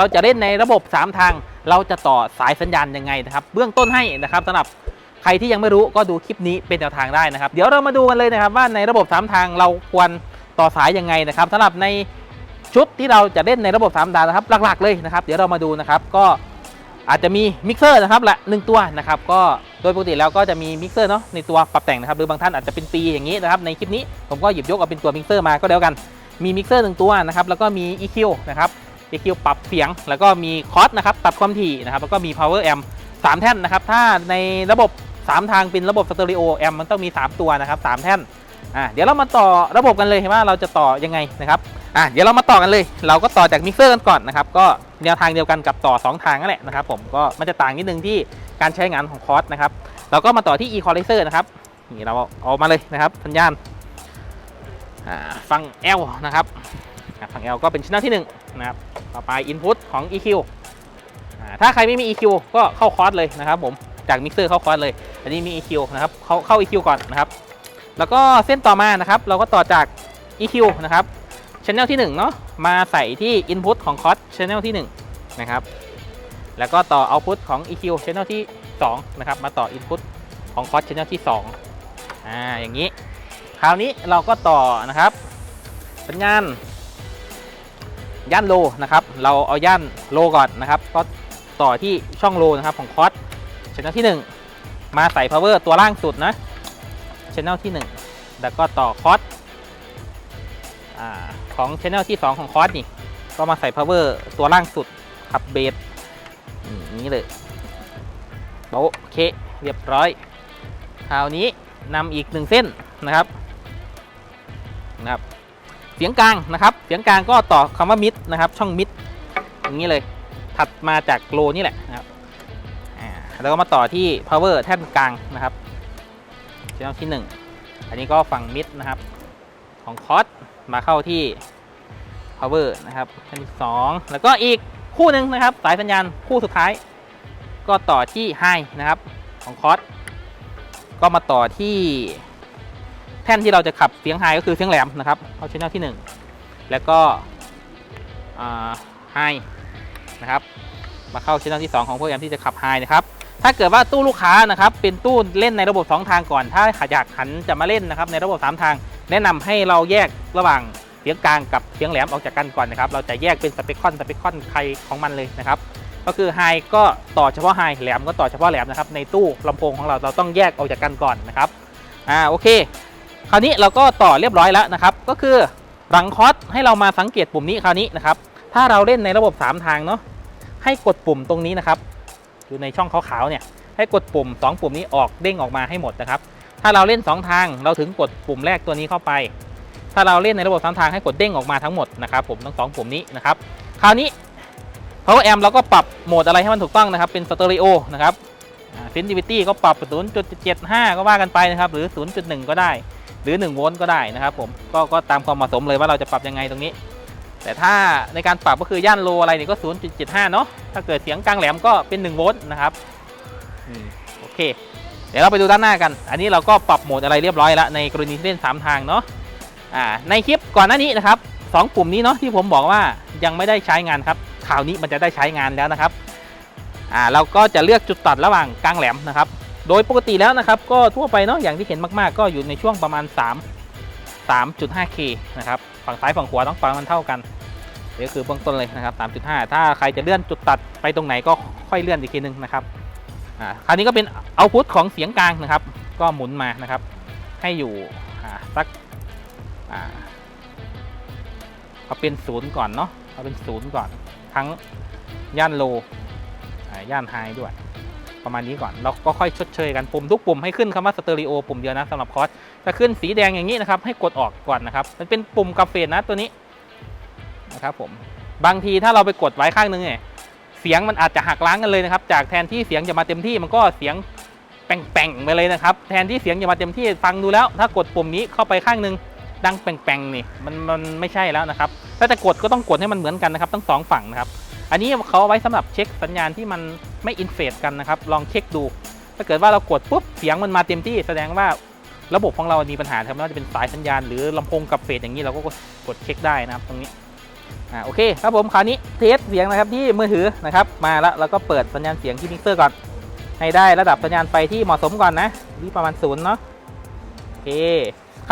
เราจะเล่นในระบบ 3 ทาง เราจะต่อสายสัญญาณยังไงนะครับ เบื้องต้นให้นะครับสำหรับใครที่ยังไม่รู้ก็ดูคลิปนี้เป็นแนวทางได้นะครับ เดี๋ยวเรามาดูกันเลยนะครับว่าในระบบ 3 ทางเราควรต่อสายยังไงนะครับสำหรับในชุดที่เราจะเล่นในระบบ3ดาวนะครับ หลักๆเลยนะครับ เดี๋ยวเรามาดูนะครับก็อาจจะมีมิกเซอร์นะครับละหนึ่งตัวนะครับก็โดยปกติแล้วก็จะมีมิกเซอร์เนาะในตัวปรับแต่งนะครับหรือบางท่านอาจจะเป็นปีอย่างนี้นะครับในคลิปนี้ผมก็หยิบยกเอาเป็นตัวมิกเซอร์มาก็แล้วกันมีมิกเซอร์หนึ่งตัวนะครับแล้วก็มี EQ นะครับ EQ ปรับเสียง แล้วก็มีคอร์สนะครับปรับความถี่นะครับแล้วก็มี power amp สามแท่นนะครับ ถ้าในระบบ 3 ทางเป็นระบบสเตอริโอแอมมันต้องมี 3 ตัวนะครับ 3 แท่นอ่าเดี๋ยวเรามาต่อระบบกันเลยว่าเราจะต่อยังไงนะครับอ่าเดี๋ยวเรามาต่อกันเลย เราก็ต่อจากมิกเซอร์กันก่อนนะครับ ก็แนวทางเดียวกันกับต่อ 2 ทางนั่นแหละนะครับ ผมก็มันจะต่างนิดนึงที่การใช้งานของคอร์สนะครับ เราก็มาต่อที่ equalizer นะครับ นี่เราเอามาเลยนะครับสัญญาณอ่าฟัง L นะครับอะฝั่ง L ก็เป็นชิ้นที่1นะครับ ต่อไป Input ของ EQ ถ้าใครไม่มี EQ ก็เข้าคอร์สเลยนะครับผม จากมิกเซอร์เข้าคอร์สเลย อันนี้มี EQ นะครับเข้าเข้า EQ ก่อนนะครับ แล้วก็เส้นต่อมานะครับ เราก็ต่อจาก EQ นะครับ Channel ที่1เนาะมาใส่ที่ Input ของคอร์ส Channel ที่1นะครับ แล้วก็ต่อ Output ของ EQ Channel ที่2นะครับ มาต่อ Input ของคอร์ส Channel ที่2อ่าอย่างนี้ คราวนี้เราก็ต่อนะครับ สัญญาณ ย่านโลนะครับ เราเอาย่านโลก่อนนะครับก็ต่อที่ช่องโลนะครับของคอร์สชแนลที่ 1 มาใส่ power ตัวล่างสุดนะชแนลที่ 1 แล้วก็ต่อคอร์สอของชแนลที่ 2 ของคอร์สนี่ ก็มาใส่ power ตัวล่างสุดขับเบสนี้เลยโอเคเรียบร้อยคราวนี้นำอีกหนึ่งเส้นนะครับนะครับ สียงกลางนะครับ เสียงกลางก็ต่อคำว่ามิดนะครับ ช่องมิดอย่างนี้เลย ถัดมาจากโลนี่แหละนะครับแล้วก็มาต่อที่ power แท่นกลางนะครับช่องที่ 1 อันนี้ก็ฝั่งมิดนะครับ ของคอสมาเข้าที่ power นะครับแท่นที่2แล้วก็อีกคู่หนึ่งนะครับ สายสัญญาณคู่สุดท้าย ก็ต่อที่ high นะครับของคอสก็มาต่อที่ ท่นที่เราจะขับเสียงไฮก็คือเสียงแหลมนะครับเข้าชแนลที่ 1 แล้วก็ไฮนะครับมาเข้าชแนลที่ 2 ของพวกแอมที่จะขับไฮนะครับถ้าเกิดว่าตู้ลูกค้านะครับเป็นตู้เล่นในระบบ 2 ทางก่อน ถ้าอยากหันจะมาเล่นนะครับในระบบ 3 ทาง แนะนำให้เราแยกระหว่างเสียงกลางกับเสียงแหลมออกจากกันก่อนนะครับเราจะแยกเป็นสเปคคอนสเปคคอนใครของมันเลยนะครับก็คือไฮก็ต่อเฉพาะไฮแหลมก็ต่อเฉพาะแหลมนะครับในตู้ลำโพงของเราเราต้องแยกออกจากกันก่อนนะครับอ่าโอเค คราวนี้เราก็ต่อเรียบร้อยแล้วนะครับ ก็คือหลังคอสให้เรามาสังเกตปุ่มนี้คราวนี้นะครับ ถ้าเราเล่นในระบบ 3 ทางเนาะให้กดปุ่มตรงนี้นะครับ อยู่ในช่องขาวๆเนี่ยให้กดปุ่ม 2 ปุ่มนี้ออกเด้งออกมาให้หมดนะครับ ถ้าเราเล่น 2 ทางเราถึงกดปุ่มแรกตัวนี้เข้าไป ถ้าเราเล่นในระบบ3ทางให้กดเด้งออกมาทั้งหมดนะครับผมทั้งสองปุ่มนี้นะครับ คราวนี้ power amp เราก็ปรับโหมดอะไรให้มันถูกต้องนะครับ เป็นสเตอริโอนะครับ sensitivity ก็ปรับ 0.75 ก็ว่ากันไปนะครับ หรือ 0.1 ก็ได้ หรือ1โวลต์ก็ได้นะครับผมกก็ตามความเหมาะสมเลยว่าเราจะปรับยังไงตรงนี้ แต่ถ้าในการปรับก็คือย่านโลอะไรเนี่ยก็ 0.75 เนาะถ้าเกิดเสียงกลางแหลมก็เป็น1โวลต์นะครับอืมโอเค เดี๋ยวเราไปดูด้านหน้ากัน อันนี้เราก็ปรับโหมดอะไรเรียบร้อยแล้วในกรณีที่เล่น 3 ทางเนาะอ่าในคลิปก่อนหน้านี้นะครับสองปุ่มนี้เนาะที่ผมบอกว่ายังไม่ได้ใช้งานครับคราวนี้มันจะได้ใช้งานแล้วนะครับอ่าเราก็จะเลือกจุดตัดระหว่างกลางแหลมนะครับ โดยปกติแล้วนะครับ ก็ทั่วไปเนาะอย่างที่เห็นมากๆ ก็อยู่ในช่วงประมาณ 3 3.5K นะครับฝั่งซ้ายฝั่งขวาต้องฟังมันเท่ากันนี่คือเบื้องต้นเลยนะครับ 3.5 ถ้าใครจะเลื่อนจุดตัดไปตรงไหนก็ค่อยเลื่อนอีกทีนึงนะครับอ่าคราวนี้ก็เป็นเอาพุทของเสียงกลางนะครับ ก็หมุนมานะครับ ให้อยู่อ่าสักอ่าเอาเป็นศูนย์ก่อนเนาะเอาเป็นศูนย์ก่อนทั้งย่านโลย่านไฮด้วย ประมาณนี้ก่อนเราก็ค่อยชดเชยกันปุ่มทุกปุ่มให้ขึ้นคำว่าสเตอริโอปุ่มเดียวนะสำหรับคอร์สถ้าขึ้นสีแดงอย่างนี้นะครับให้กดออกก่อนนะครับมันเป็นปุ่มกาเฟนะตัวนี้นะครับผมบางทีถ้าเราไปกดไว้ข้างนึงเนี่ยเสียงมันอาจจะหักล้างกันเลยนะครับ จากแทนที่เสียงจะมาเต็มที่มันก็เสียงแป่งๆไปเลยนะครับ แทนที่เสียงจะมาเต็มที่ฟังดูแล้ว ถ้ากดปุ่มนี้เข้าไปข้างนึงดังแป่งๆนี่มันมันไม่ใช่แล้วนะครับถ้าจะกดก็ต้องกดให้มันเหมือนกันนะครับทั้งสองฝั่งนะครับ อันนี้เขาไว้สำหรับเช็คสัญญาณที่มันไม่อินเฟสกันนะครับ ลองเช็คดู ถ้าเกิดว่าเรากดปุ๊บเสียงมันมาเต็มที่แสดงว่าระบบของเรามีปัญหาครับไม่ว่าจะเป็นสายสัญญาณหรือลำโพงกับเฟสอย่างนี้เราก็กดเช็คได้นะครับตรงนี้อ่าโอเคครับผมคราวนี้เทสเสียงนะครับที่มือถือนะครับมาแล้วเราก็เปิดสัญญาณเสียงที่มิกเซอร์ก่อน ให้ได้ระดับสัญญาณไฟที่เหมาะสมก่อนนะที่ประมาณศูนย์เนาะโอเค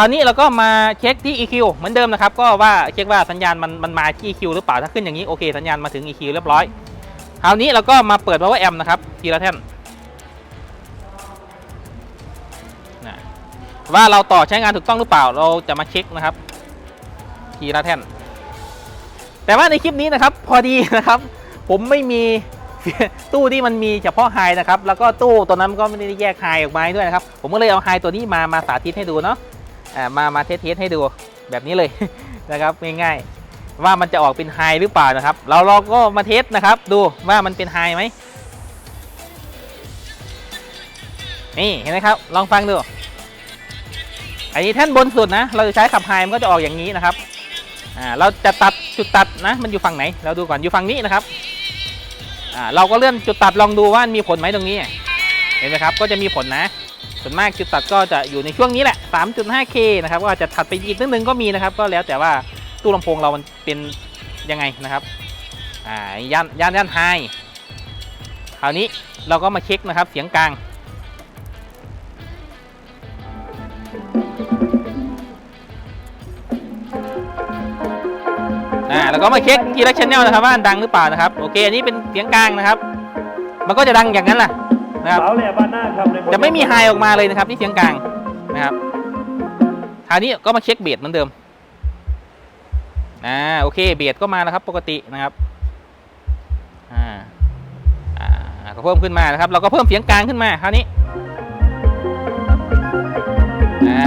คราวนี้เราก็มาเช็คที่ EQ เหมือนเดิมนะครับ ก็ว่าเช็คว่าสัญญาณมันมันมาที่ EQ หรือเปล่า ถ้าขึ้นอย่างนี้โอเคสัญญาณมาถึง EQ เรียบร้อย คราวนี้เราก็มาเปิด power amp นะครับทีละแท่นว่าเราต่อใช้งานถูกต้องหรือเปล่าเราจะมาเช็คนะครับ ทีละแท่น แต่ว่าในคลิปนี้นะครับ พอดีนะครับ ผมไม่มีตู้ที่มันมีเฉพาะไฮนะครับ แล้วก็ตู้ตัวนั้นก็ไม่ได้แยกไฮออกมาด้วยนะครับ ผมก็เลยเอาไฮตัวนี้มามาสาธิตให้ดูเนาะ มามาเทสเทสให้ดูแบบนี้เลยนะครับง่ายๆว่ามันจะออกเป็นไฮหรือเปล่านะครับ เราเราก็มาเทสนะครับ ดูว่ามันเป็นไฮไหมนี่เห็นไหมครับ ลองฟังดูอันนี้แท่นบนสุดนะ เราจะใช้ขับไฮมันก็จะออกอย่างนี้นะครับอ่าเราจะตัดจุดตัดนะ มันอยู่ฝั่งไหน เราดูก่อนอยู่ฝั่งนี้นะครับอ่าเราก็เลื่อนจุดตัดลองดูว่ามันมีผลไหมตรงนี้ เห็นไหมครับ ก็จะมีผลนะ ส่วนมากจุดตัดก็จะอยู่ในช่วงนี้แหละ 3.5K นะครับ ก็อาจจะถัดไปอีกนิดนึงก็มีนะครับ ก็แล้วแต่ว่าตู้ลำโพงเรามันเป็นยังไงนะครับ อ่า ย่าน ย่าน ย่านไฮคราวนี้เราก็มาเช็คนะครับ เสียงกลาง อ่า แล้วก็มาเช็คทีละชแนลนะครับว่าดังหรือเปล่านะครับ โอเค อันนี้เป็นเสียงกลางนะครับ มันก็จะดังอย่างนั้นแหละ นะครับ สาวแหล่บ้านหน้าครับในจะไม่มีไฮออกมาเลยนะครับที่เสียงกลางนะครับคราวนี้ก็มาเช็คเบสเหมือนเดิมอ่าโอเคเบสก็มาแล้วครับปกตินะครับอ่าอ่าก็เพิ่มขึ้นมานะครับ เราก็เพิ่มเสียงกลางขึ้นมาคราวนี้อ่า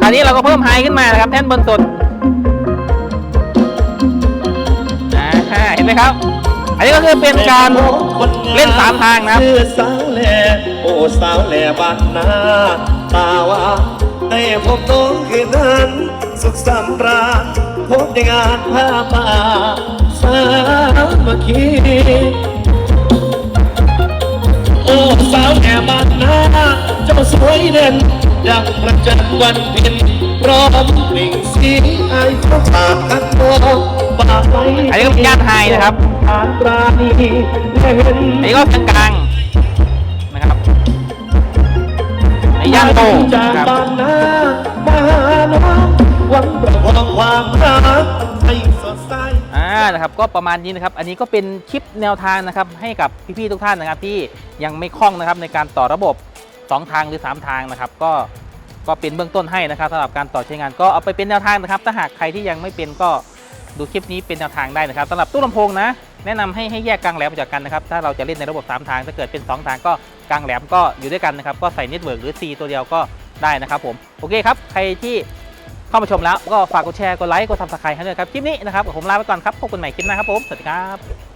คราวนี้เราก็เพิ่มไฮขึ้นมานะครับแท่นบนสุดอ่าเห็นไหมครับ อันนี้ก็คือเป็นการ เล่นสามทางนะชื่อสาวแหล่โอ้สาวแหล่บ้านนาตาว่าให้พบน้องคืนนั้น สุขสำราญพบในงานผ้าป่าสามัคคีโอ้สาวแห่บ้านนาเจ้าสวยเด่นดังประจันทร์วันเพ็ญ พร้อมเปล่งเสียงไอ้พระปากอันโตปากไว้อันนี้ก็เป็นย่านไฮนะครับผ่านปราณีและเห็นอันนี้ก็เสียงกลางนะครับในย่านโตจากนะครับ บ้านนามาหาน้องหวังประคองความรักให้สดใส อ่า นะครับ ก็ประมาณนี้นะครับ อันนี้ก็เป็นคลิปแนวทางนะครับให้กับพี่ๆทุกท่านนะครับที่ยังไม่คล่องนะครับในการต่อระบบ 2 ทางหรือ 3 ทางนะครับ ก็ ก็เป็นเบื้องต้นให้นะครับสำหรับการต่อใช้งานก็เอาไปเป็นแนวทางนะครับ ถ้าหากใครที่ยังไม่เป็นก็ดูคลิปนี้เป็นแนวทางได้นะครับสำหรับตู้ลำโพงนะ แนะนำให้ให้แยกกลางแหลมออกจากกันนะครับ ถ้าเราจะเล่นในระบบ 3 ทาง ถ้าเกิดเป็น 2 ทางก็กลางแหลมก็อยู่ด้วยกันนะครับ ก็ใส่เน็ตเวิร์กหรือ C ตัวเดียวก็ได้นะครับผม โอเคครับ ใครที่เข้ามาชมแล้วก็ฝากกดแชร์ กดไลค์ กดซับสไครต์ให้ด้วยครับ คลิปนี้นะครับผมลาไปก่อนครับ พบกันใหม่คลิปหน้าครับผม สวัสดีครับ